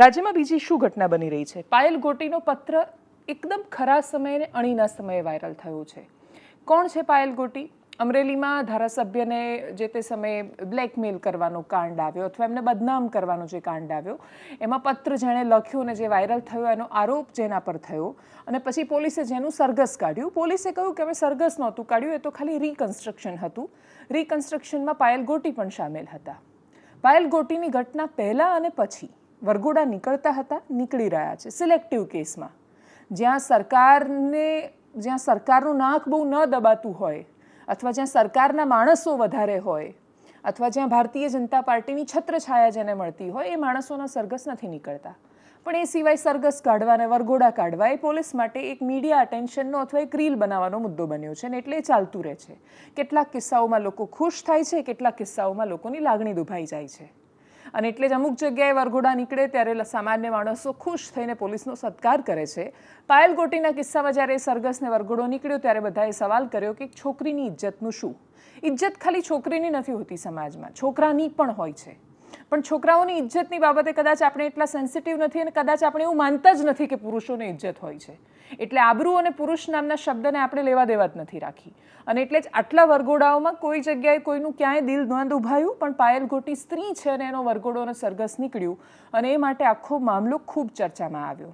રાજ્યમાં બીજી શું ઘટના બની રહી છે? પાયલ ગોટીનો પત્ર એકદમ ખરા સમયે અને અણીના સમયે વાયરલ થયો છે. કોણ છે પાયલ ગોટી? અમરેલીમાં ધારાસભ્યને જે તે સમયે બ્લેકમેલ કરવાનો કાંડ આવ્યો અથવા એમને બદનામ કરવાનો જે કાંડ આવ્યો, એમાં પત્ર જેણે લખ્યો અને જે વાયરલ થયો એનો આરોપ જેના પર થયો અને પછી પોલીસે જેનું સરઘસ કાઢ્યું. પોલીસે કહ્યું કે અમે સરઘસ નહોતું કાઢ્યું, એ તો ખાલી રિકન્સ્ટ્રક્શન હતું. રિકન્સ્ટ્રક્શનમાં પાયલ ગોટી પણ સામેલ હતા. પાયલ ગોટીની ઘટના પહેલાં અને પછી વરઘોડા નીકળતા હતા, નીકળી રહ્યા છે સિલેક્ટિવ કેસમાં જ્યાં સરકારને, જ્યાં સરકારનું નાક બહુ ન દબાતું હોય, અથવા જ્યાં સરકારના માણસો વધારે હોય, અથવા જ્યાં ભારતીય જનતા પાર્ટીની છત્રછાયા જેને મળતી હોય, એ માણસોના સરઘસ નથી નીકળતા. પણ એ સિવાય સરઘસ કાઢવા અને વરઘોડા કાઢવા, એ પોલીસ માટે એક મીડિયા અટેન્શનનો અથવા એક રીલ બનાવવાનો મુદ્દો બન્યો છે ને એટલે એ ચાલતું રહે છે. કેટલાક કિસ્સાઓમાં લોકો ખુશ થાય છે, કેટલાક કિસ્સાઓમાં લોકોની લાગણી દુભાઈ જાય છે. અને એટલે જ અમુક જગ્યાએ વરઘોડા નીકળે ત્યારે સામાન્ય માણસો ખુશ થઈને પોલીસનો સત્કાર કરે છે. પાયલ ગોટીના કિસ્સામાં જ્યારે એ સરઘસને વરઘોડો નીકળ્યો ત્યારે બધાએ સવાલ કર્યો કે છોકરીની ઇજ્જતનું શું? ઇજ્જત ખાલી છોકરીની નથી હોતી સમાજમાં, છોકરાની પણ હોય છે. પણ છોકરાઓની ઇજ્જતની બાબતે કદાચ આપણે એટલા સેન્સિટિવ નથી અને કદાચ આપણે એવું માનતા જ નથી કે પુરુષોને ઇજ્જત હોય છે. એટલે આબરૂ અને પુરુષ નામના શબ્દને આપણે લેવા દેવા જ નથી રાખી. અને એટલે જ આટલા વરઘોડાઓમાં કોઈ જગ્યાએ કોઈનું ક્યાંય દિલ ન દુભાયું પણ પાયલ ઘોટી સ્ત્રી છે અને એનો વરઘોડો સરઘસ નીકળ્યું. અને એ માટે આખો મામલો ખૂબ ચર્ચામાં આવ્યો.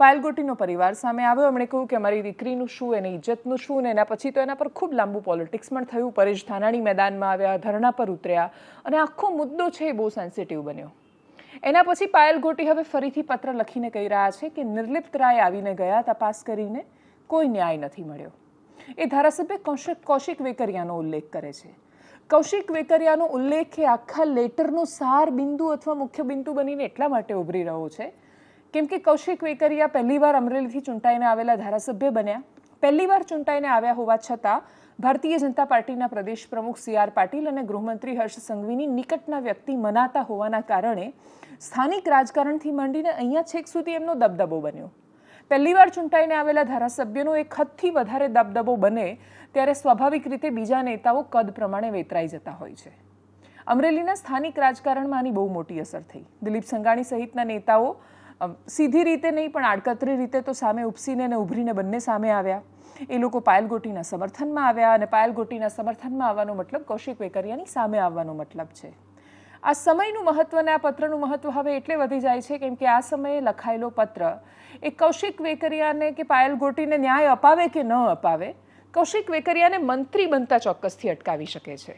પાયલ ગોટીનો પરિવાર સામે આવ્યો. એમણે કહ્યું કે અમારી દીકરીનું શું, એની ઇજ્જતનું શું ને એના પછી તો એના પર ખૂબ લાંબુ પોલિટિક્સ પણ થયું. પરેશ ધાનાણી મેદાનમાં આવ્યા, ધરણા પર ઉતર્યા અને આખો મુદ્દો છે એ બહુ સેન્સિટિવ બન્યો. એના પછી પાયલ ગોટી હવે ફરીથી પત્ર લખીને કહી રહ્યા છે કે નિર્લિપ્ત રાય આવીને ગયા તપાસ કરીને કોઈ ન્યાય નથી મળ્યો. એ ધારાસભ્ય કૌશિક કૌશિક વેકરિયાનો ઉલ્લેખ કરે છે. કૌશિક વેકરિયાનો ઉલ્લેખ એ આખા લેટરનો સાર બિંદુ અથવા મુખ્ય બિંદુ બનીને એટલા માટે ઉભરી રહ્યો છે કેમ કે કૌશિક વેકરિયા પહેલીવાર અમરેલીથી ચૂંટાઈને આવેલા ધારાસભ્ય બન્યા. પહેલીવાર ચૂંટાઈને આવ્યા હોવા છતાં ભારતીય જનતા પાર્ટીના પ્રદેશ પ્રમુખ સી આર પાટીલ અને ગૃહમંત્રી હર્ષ સંઘવીની નિકટના વ્યક્તિ મનાતા હોવાના કારણે સ્થાનિક રાજકારણથી માંડીને અહીંયા છેક સુધી એમનો દબદબો બન્યો. પહેલીવાર ચૂંટાઈને આવેલા ધારાસભ્યનો એક હદથી વધારે દબદબો બને ત્યારે સ્વાભાવિક રીતે બીજા નેતાઓ કદ પ્રમાણે વેતરાઈ જતા હોય છે. અમરેલીના સ્થાનિક રાજકારણમાં આની બહુ મોટી અસર થઈ. દિલીપ સંઘાણી સહિતના નેતાઓ સીધી રીતે નહીં, પણ આડકતરી રીતે તો સામે ઉપસીને અને ઉભરીને બંને સામે આવ્યા. એ લોકો પાયલ ગોટીના સમર્થનમાં આવ્યા અને પાયલ ગોટીના સમર્થનમાં આવવાનો મતલબ કૌશિક વેકરિયાની સામે આવવાનો મતલબ છે. આ સમયનું મહત્વ અને આ પત્રનું મહત્વ હવે એટલે વધી જાય છે કેમ કે આ સમયે લખાયેલો પત્ર એ કૌશિક વેકરિયાને કે પાયલ ગોટીને ન્યાય અપાવે કે ન અપાવે, કૌશિક વેકરિયાને મંત્રી બનતા ચોક્કસથી અટકાવી શકે છે.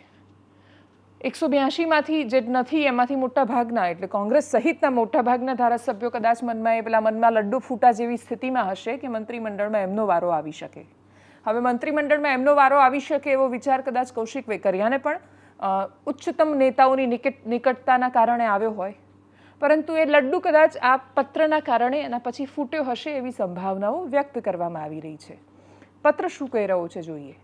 એકસો બ્યાસીમાંથી જે નથી, એમાંથી મોટા ભાગના એટલે કોંગ્રેસ સહિતના મોટા ભાગના ધારાસભ્યો કદાચ મનમાં એ પેલા મનમાં લડ્ડુ ફૂટા જેવી સ્થિતિમાં હશે કે મંત્રીમંડળમાં એમનો વારો આવી શકે. હવે મંત્રીમંડળમાં એમનો વારો આવી શકે એવો વિચાર કદાચ કૌશિક વેકરિયાને પણ ઉચ્ચતમ નેતાઓની નિકટ, નિકટતાના કારણે આવ્યો હોય. પરંતુ એ લડ્ડુ કદાચ આ પત્રના કારણે એના પછી ફૂટ્યો હશે એવી સંભાવનાઓ વ્યક્ત કરવામાં આવી રહી છે. પત્ર શું કહી રહ્યો છે જોઈએ?